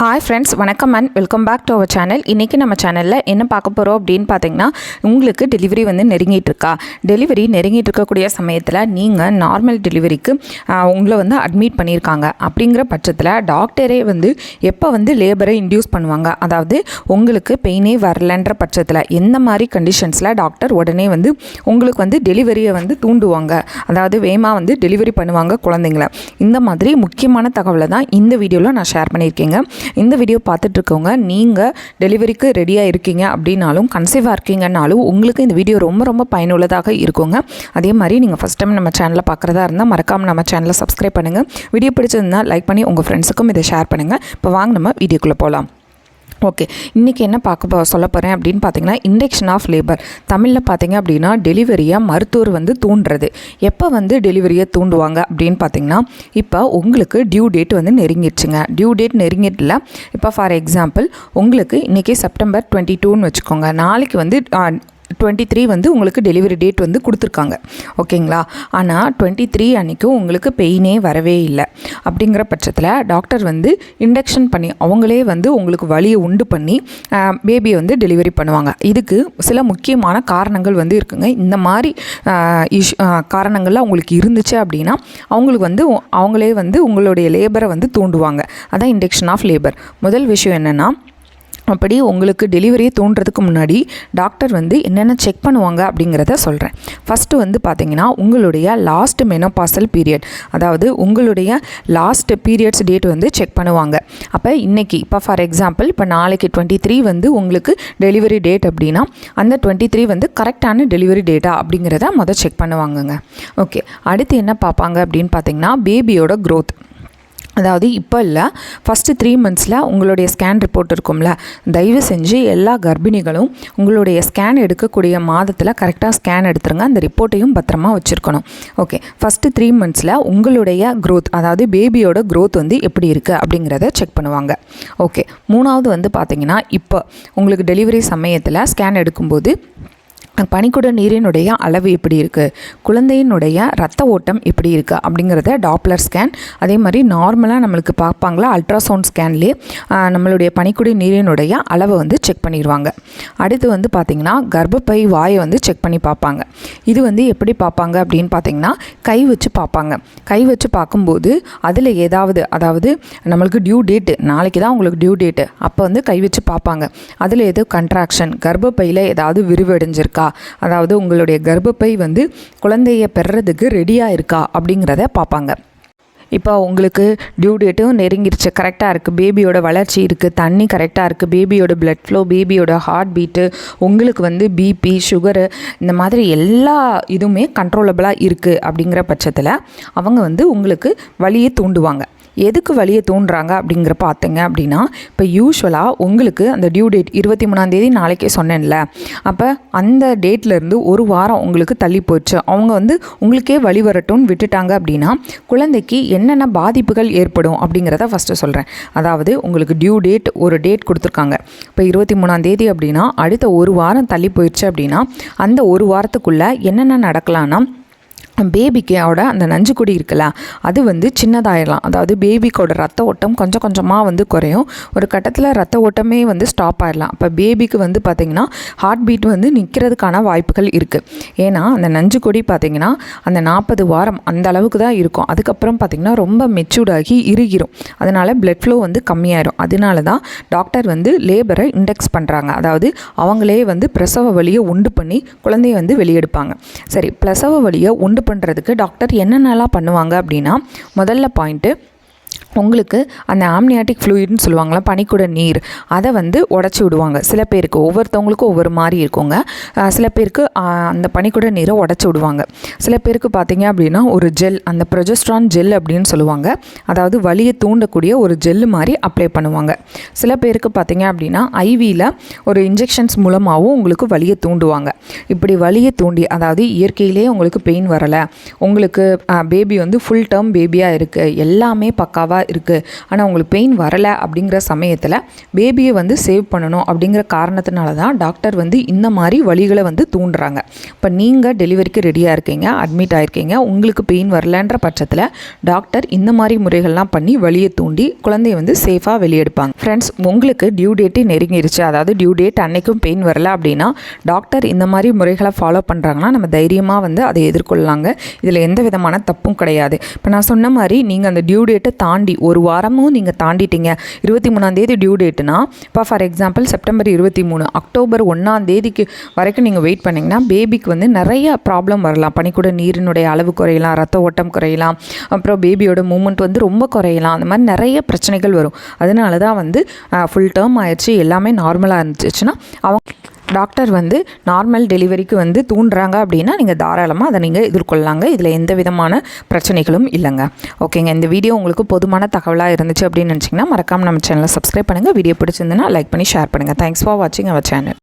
Hi friends வணக்கம் and welcome back to our channel இன்றைக்கி நம்ம சேனலில் என்ன பார்க்க போகிறோம் அப்படின்னு பார்த்தீங்கன்னா உங்களுக்கு டெலிவரி வந்து நெருங்கிட்டு இருக்கா? டெலிவரி நெருங்கிட்டு இருக்கக்கூடிய சமயத்தில் நீங்கள் நார்மல் டெலிவரிக்கு உங்களை வந்து அட்மிட் பண்ணியிருக்காங்க. அப்படிங்கிற பட்சத்தில் டாக்டரே வந்து எப்போ வந்து லேபரை இன்டியூஸ் பண்ணுவாங்க? அதாவது உங்களுக்கு பெயினே வரலன்ற பட்சத்தில் எந்த மாதிரி கண்டிஷன்ஸில் டாக்டர் உடனே வந்து உங்களுக்கு வந்து டெலிவரியை வந்து தூண்டுவாங்க? அதாவது வேகமாக வந்து டெலிவரி பண்ணுவாங்க குழந்தைங்கள. இந்த மாதிரி முக்கியமான தகவலை தான் இந்த வீடியோவில் நான் ஷேர் பண்ணியிருக்கேங்க. இந்த வீடியோ பார்த்துட்ருக்கவங்க நீங்கள் டெலிவரிக்கு ரெடியாக இருக்கீங்க அப்படின்னாலும் கன்சீவாக இருக்கீங்கன்னாலும் உங்களுக்கு இந்த வீடியோ ரொம்ப ரொம்ப பயனுள்ளதாக இருக்குங்க. அதே மாதிரி நீங்கள் ஃபஸ்ட் டைம் நம்ம சேனலில் பார்க்குறதா இருந்தால் மறக்காமல் நம்ம சேனலை சப்ஸ்கிரைப் பண்ணுங்கள் வீடியோ பிடிச்சிருந்தால் லைக் பண்ணி உங்கள் ஃப்ரெண்ட்ஸுக்கும் இதை ஷேர் பண்ணுங்கள் இப்போ வாங்க நம்ம வீடியோக்குள்ளே போகலாம் ஓகே இன்றைக்கி என்ன பார்க்க சொல்ல போகிறேன் அப்படின்னு பார்த்தீங்கன்னா இண்டக்ஷன் ஆஃப் லேபர் தமிழில் பார்த்தீங்க அப்படின்னா டெலிவரியாக மருத்துவர் வந்து தூண்டுறது. எப்போ வந்து டெலிவரியை தூண்டுவாங்க அப்படின்னு பார்த்தீங்கன்னா இப்போ உங்களுக்கு டியூ டேட் வந்து நெருங்கிடுச்சுங்க. டியூ டேட் நெருங்கிட்டில் இப்போ ஃபார் எக்ஸாம்பிள் உங்களுக்கு இன்றைக்கி செப்டம்பர் டுவெண்ட்டி டூன்னு வச்சுக்கோங்க. நாளைக்கு வந்து டுவெண்ட்டி த்ரீ வந்து உங்களுக்கு டெலிவரி டேட் வந்து கொடுத்துருக்காங்க. ஓகேங்களா? ஆனால் டுவெண்ட்டி த்ரீ அன்றைக்கும் உங்களுக்கு பெயினே வரவே இல்லை. அப்படிங்கிற பட்சத்தில் டாக்டர் வந்து இண்டக்ஷன் பண்ணி அவங்களே வந்து உங்களுக்கு வலியை உண்டு பண்ணி பேபியை வந்து டெலிவரி பண்ணுவாங்க. இதுக்கு சில முக்கியமான காரணங்கள் வந்து இருக்குங்க. இந்த மாதிரி இஷ் காரணங்கள்லாம் உங்களுக்கு இருந்துச்சு அப்படின்னா அவங்களுக்கு வந்து அவங்களே வந்து உங்களுடைய லேபரை வந்து தூண்டுவாங்க. அதான் இண்டக்ஷன் ஆஃப் லேபர். முதல் விஷயம் என்னென்னா அப்படி உங்களுக்கு டெலிவரியை தோன்றதுக்கு முன்னாடி டாக்டர் வந்து என்னென்ன செக் பண்ணுவாங்க அப்படிங்கிறத சொல்கிறேன் ஃபஸ்ட்டு வந்து பார்த்தீங்கன்னா உங்களுடைய லாஸ்ட் மெனோபாசல் பீரியட் அதாவது உங்களுடைய லாஸ்ட் பீரியட்ஸ் டேட் வந்து செக் பண்ணுவாங்க. அப்போ இன்றைக்கி இப்போ ஃபார் எக்ஸாம்பிள் இப்போ நாளைக்கு டுவெண்ட்டி த்ரீ வந்து உங்களுக்கு டெலிவரி டேட் அப்படின்னா அந்த டுவெண்ட்டி த்ரீ வந்து கரெக்டான டெலிவரி டேட்டா அப்படிங்கிறத மொதல் செக் பண்ணுவாங்கங்க. ஓகே அடுத்து என்ன பார்ப்பாங்க அப்படின்னு பார்த்தீங்கன்னா பேபியோட க்ரோத் அதாவது இப்போ இல்லை ஃபஸ்ட்டு த்ரீ மந்த்ஸில் உங்களுடைய ஸ்கேன் ரிப்போர்ட் இருக்கும்ல தயவு செஞ்சு எல்லா கர்ப்பிணிகளும் உங்களுடைய ஸ்கேன் எடுக்கக்கூடிய மாதத்தில் கரெக்டாக ஸ்கேன் எடுத்துருங்க அந்த ரிப்போர்ட்டையும் பத்திரமா வச்சுருக்கணும். ஓகே ஃபஸ்ட்டு த்ரீ மந்த்ஸில் உங்களுடைய க்ரோத் அதாவது பேபியோட க்ரோத் வந்து எப்படி இருக்குது அப்படிங்கிறத செக் பண்ணுவாங்க. ஓகே மூணாவது வந்து பார்த்தீங்கன்னா இப்போ உங்களுக்கு டெலிவரி சமயத்தில் ஸ்கேன் எடுக்கும்போது பனிக்குட நீரினுடைய அளவு எப்படி இருக்குது குழந்தையினுடைய ரத்த ஓட்டம் எப்படி இருக்குது அப்படிங்கிறத டாப்லர் ஸ்கேன் அதே மாதிரி நார்மலாக நம்மளுக்கு பார்ப்பாங்களா? அல்ட்ராசவுண்ட் ஸ்கேன்லேயே நம்மளுடைய பனிக்குடி நீரினுடைய அளவை வந்து செக் பண்ணிடுவாங்க. அடுத்து வந்து பார்த்திங்கன்னா கர்ப்பப்பை வாயை வந்து செக் பண்ணி பார்ப்பாங்க. இது வந்து எப்படி பார்ப்பாங்க அப்படின்னு பார்த்தீங்கன்னா கை வச்சு பார்ப்பாங்க. கை வச்சு பார்க்கும்போது அதில் ஏதாவது அதாவது நம்மளுக்கு டியூ டேட்டு நாளைக்கு தான் உங்களுக்கு டியூ டேட்டு அப்போ வந்து கை வச்சு பார்ப்பாங்க. அதில் ஏதோ கன்ட்ராக்ஷன் கர்ப்பப்பையில் ஏதாவது விரிவடைஞ்சிருக்கா? அதாவது உங்களுடைய கர்ப்பப்பை வந்து குழந்தைய பெறதுக்கு ரெடியாக இருக்கா அப்படிங்கிறத பார்ப்பாங்க. இப்போ உங்களுக்கு டியூ டேட்டும் நெருங்கிருச்சு. கரெக்டாக இருக்குது பேபியோட வளர்ச்சி இருக்குது தண்ணி கரெக்டாக இருக்குது பேபியோட பிளட் ஃப்ளோ பேபியோட ஹார்ட் பீட்டு உங்களுக்கு வந்து பிபி சுகரு இந்த மாதிரி எல்லா இதுவுமே கண்ட்ரோலபிளாக இருக்குது அப்படிங்கிற பட்சத்தில் அவங்க வந்து உங்களுக்கு வழியை தூண்டுவாங்க. எதுக்கு வழியை தூண்டுறாங்க அப்படிங்கிற பார்த்தீங்க அப்படின்னா இப்போ யூஸ்வலாக உங்களுக்கு அந்த டியூ டேட் இருபத்தி மூணாந்தேதி நாளைக்கே சொன்னேன்ல. அப்போ அந்த டேட்லேருந்து ஒரு வாரம் உங்களுக்கு தள்ளி போச்சு. அவங்க வந்து உங்களுக்கே வழி வரட்டும்னு விட்டுட்டாங்க அப்படின்னா குழந்தைக்கு என்னென்ன பாதிப்புகள் ஏற்படும் அப்படிங்கிறத ஃபஸ்ட்டு சொல்கிறேன் அதாவது உங்களுக்கு டியூ டேட் ஒரு டேட் கொடுத்துருக்காங்க. இப்போ இருபத்தி மூணாந்தேதி அப்படின்னா அடுத்த ஒரு வாரம் தள்ளி போயிடுச்சு அப்படின்னா அந்த ஒரு வாரத்துக்குள்ளே என்னென்ன நடக்கலாம்னா பேபிக்கோட அந்த நஞ்சுக்குடி இருக்குல்ல அது வந்து சின்னதாயிடலாம் அதாவது பேபிக்கோட ரத்த ஓட்டம் கொஞ்சம் கொஞ்சமாக வந்து குறையும். ஒரு கட்டத்தில் ரத்த ஓட்டமே வந்து ஸ்டாப் ஆகிடலாம் அப்போ பேபிக்கு வந்து பார்த்திங்கன்னா ஹார்ட் பீட் வந்து நிற்கிறதுக்கான வாய்ப்புகள் இருக்குது ஏன்னா அந்த நஞ்சுக்கொடி பார்த்திங்கன்னா அந்த நாற்பது வாரம் அந்த அளவுக்கு தான் இருக்கும். அதுக்கப்புறம் பார்த்திங்கன்னா ரொம்ப மெச்சூர்டாகி இறுகிரும். அதனால் பிளட் ஃப்ளோ வந்து கம்மியாயிடும் அதனால தான் டாக்டர் வந்து லேபரை இண்டெக்ஸ் பண்ணுறாங்க அதாவது அவங்களே வந்து பிரசவ வழியை உண்டு பண்ணி குழந்தைய வந்து வெளியெடுப்பாங்க. சரி பிரசவ வழியை உண்டு பண்ணுறதுக்கு டாக்டர் என்னென்னலாம் பண்ணுவாங்க அப்படின்னா முதல்ல பாயிண்ட்டு உங்களுக்கு அந்த ஆம்னியாட்டிக் ஃப்ளூயிட்னு சொல்லுவாங்களா பனிக்குட நீர் அதை வந்து உடச்சி விடுவாங்க. சில பேருக்கு ஒவ்வொருத்தவங்களுக்கும் ஒவ்வொரு மாதிரி இருக்குங்க. சில பேருக்கு அந்த பனிக்குட நீரை உடச்சி விடுவாங்க. சில பேருக்கு பார்த்தீங்க அப்படின்னா ஒரு ஜெல் அந்த ப்ரொஜெஸ்ட்ரான் ஜெல் அப்படின்னு சொல்லுவாங்க. அதாவது வலியை தூண்டக்கூடிய ஒரு ஜெல்லு மாதிரி அப்ளை பண்ணுவாங்க. சில பேருக்கு பார்த்தீங்க அப்படின்னா ஐவியில் ஒரு இன்ஜெக்ஷன்ஸ் மூலமாகவும் உங்களுக்கு வலியை தூண்டுவாங்க. இப்படி வலியை தூண்டி அதாவது இயற்கையிலேயே உங்களுக்கு பெயின் வரலை. உங்களுக்கு பேபி வந்து ஃபுல் டேர்ம் பேபியாக இருக்குது எல்லாமே பக்காவாக நார்மலாக இருக்குது ஆனால் உங்களுக்கு பெயின் வரலை அப்படிங்கிற சமயத்தில் பேபியை வந்து சேவ் பண்ணணும் அப்படிங்கிற காரணத்தினால தான் டாக்டர் வந்து இந்த மாதிரி வழிகளை வந்து தூண்டுறாங்க. இப்போ நீங்கள் டெலிவரிக்கு ரெடியாக இருக்கீங்க அட்மிட் ஆகிருக்கீங்க உங்களுக்கு பெயின் வரலன்ற பட்சத்தில் டாக்டர் இந்த மாதிரி முறைகள்லாம் பண்ணி வழியை தூண்டி குழந்தைய வந்து சேஃபாக வெளியெடுப்பாங்க. ஃப்ரெண்ட்ஸ் உங்களுக்கு டியூ டேட்டு நெருங்கிருச்சு. அதாவது டியூ டேட் அன்னைக்கும் பெயின் வரல அப்படின்னா டாக்டர் இந்த மாதிரி முறைகளை ஃபாலோ பண்ணுறாங்கன்னா நம்ம தைரியமாக வந்து அதை எதிர்கொள்ளலாங்க இதில் எந்த விதமான தப்பும் கிடையாது. இப்போ நான் சொன்ன மாதிரி நீங்கள் அந்த டியூ டேட்டை தாண்டி தாண்டி ஒரு வாரமும் நீங்கள் தாண்டிட்டீங்க. இருபத்தி மூணாந்தேதி டியூ டேட்டுனா இப்போ ஃபார் எக்ஸாம்பிள் செப்டம்பர் இருபத்தி மூணு அக்டோபர் ஒன்றாந்தேதிக்கு வரைக்கும் நீங்கள் வெயிட் பண்ணிங்கன்னா பேபிக்கு வந்து நிறைய ப்ராப்ளம் வரலாம். பனிக்கூட நீரினுடைய அளவு குறையலாம் ரத்த ஓட்டம் குறையலாம் அப்புறம் பேபியோட மூமெண்ட் வந்து ரொம்ப குறையலாம். அந்த மாதிரி நிறைய பிரச்சனைகள் வரும். அதனால தான் வந்து ஃபுல் டேர்ம் ஆயிடுச்சு. எல்லாமே நார்மலாக இருந்துச்சுன்னா அவங்க டாக்டர் வந்து நார்மல் டெலிவரிக்கு வந்து தூண்டுறாங்க அப்படின்னா நீங்கள் தாராளமாக அதை நீங்கள் எதிர்கொள்ளலாங்க. இதில் எந்த விதமான பிரச்சனைகளும் இல்லைங்க. ஓகேங்க இந்த வீடியோ உங்களுக்கு பொதுமான தகவலாக இருந்துச்சு அப்படின்னு நினச்சிங்கன்னா மறக்காமல் நம்ம சேனலை சப்ஸ்கிரைப் பண்ணுங்கள் வீடியோ பிடிச்சிருந்துன்னா லைக் பண்ணி ஷேர் பண்ணுங்கள் தேங்க்ஸ் ஃபார் வாட்சிங் அவர் சேனல்